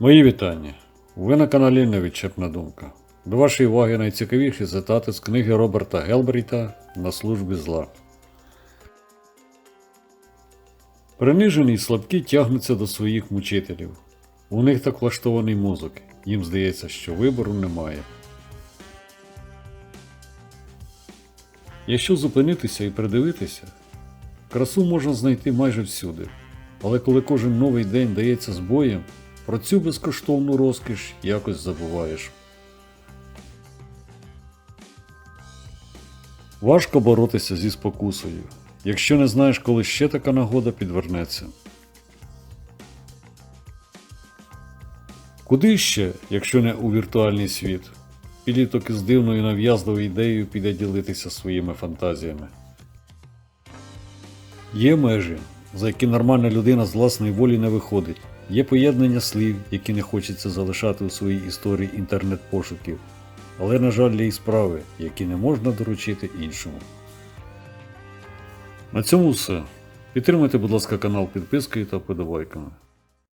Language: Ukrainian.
Мої вітання. Ви на каналі Невідчепна думка. До вашої уваги найцікавіші цитати з книги Роберта Гелбріта На службі зла. Принижені й слабкі тягнуться до своїх мучителів. У них так влаштований мозок. Їм здається, що вибору немає. Якщо зупинитися і придивитися, красу можна знайти майже всюди. Але коли кожен новий день дається з боєм, про цю безкоштовну розкіш якось забуваєш. Важко боротися зі спокусою, якщо не знаєш, коли ще така нагода підвернеться. Куди ще, якщо не у віртуальний світ? Підліток із дивною нав'язливою ідеєю піде ділитися своїми фантазіями. Є межі, за які нормальна людина з власної волі не виходить. Є поєднання слів, які не хочеться залишати у своїй історії інтернет-пошуків, але, на жаль, є і справи, які не можна доручити іншому. На цьому все. Підтримайте, будь ласка, канал підпискою та вподобайками.